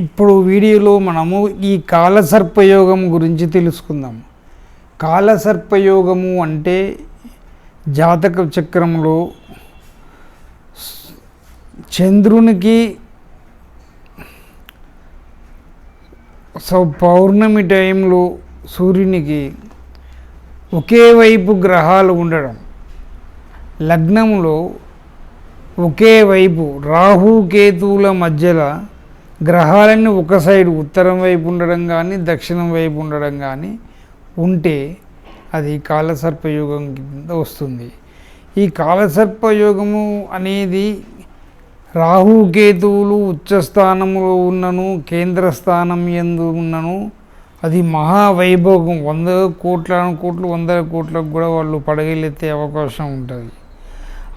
ఇప్పుడు వీడియోలో మనము ఈ కాలసర్పయోగం గురించి తెలుసుకుందాం. కాలసర్పయోగము అంటే జాతక చక్రంలో చంద్రునికి సో పౌర్ణమి టైంలో సూర్యునికి ఒకే వైపు గ్రహాలు ఉండడం. లగ్నంలో ఒకే వైపు రాహు కేతువుల మధ్యలో గ్రహాలన్నీ ఒక సైడ్ ఉత్తరం వైపు ఉండడం కానీ దక్షిణం వైపు ఉండడం కానీ ఉంటే అది కాలసర్పయోగం కింద వస్తుంది. ఈ కాలసర్పయోగము అనేది రాహు కేతువులు ఉచ్చస్థానంలో ఉన్నను కేంద్ర స్థానం ఎందు ఉన్నను అది మహావైభోగం. వంద కోట్ల కోట్లు వందల కోట్లకు కూడా వాళ్ళు పడగలెత్తే అవకాశం ఉంటుంది.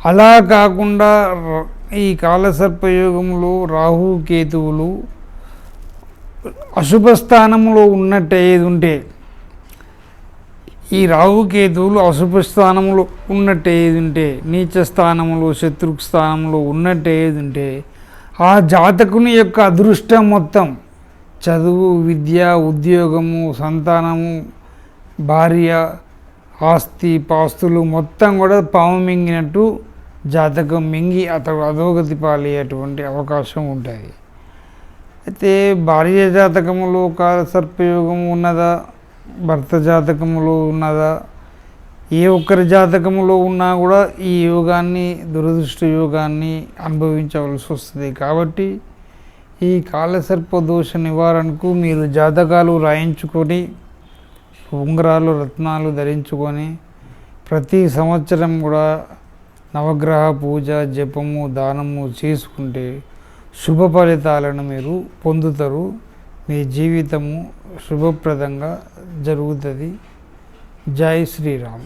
అలా కాకుండా ర- ఈ కాలసర్పయోగంలో రాహు కేతువులు అశుభ స్థానంలో ఉన్నట్టు ఏది ఉంటే ఈ రాహు కేతువులు అశుభ స్థానంలో ఉన్నట్టు ఏది ఉంటే నీచ స్థానంలో శత్రు స్థానంలో ఉన్నట్టు ఏది ఉంటే ఆ జాతకుని యొక్క అదృష్టం మొత్తం చదువు విద్య ఉద్యోగము సంతానము భార్య ఆస్తి పాస్తులు మొత్తం కూడా పాము మింగినట్టు జాతకం మింగి అతడు అధోగతి పాలయ్యేటువంటి అవకాశం ఉంటుంది అయితే భార్య జాతకంలో కాల సర్పయోగం ఉన్నదా? భర్త జాతకములో ఉన్నదా? ఏ ఒక్కరి జాతకంలో ఉన్నా కూడా ఈ యోగాన్ని దురదృష్ట యోగాన్ని అనుభవించవలసి వస్తుంది. కాబట్టి ఈ కాలసర్ప దోష నివారణకు మీరు జాతకాలు రాయించుకొని ఉంగరాలు రత్నాలు ధరించుకొని ప్రతి సంవత్సరం కూడా నవగ్రహ పూజ జపము దానము చేసుకుంటే శుభ ఫలితాలను మీరు పొందుతారు. మీ జీవితము శుభప్రదంగా జరుగుతుంది. జై శ్రీరామ్.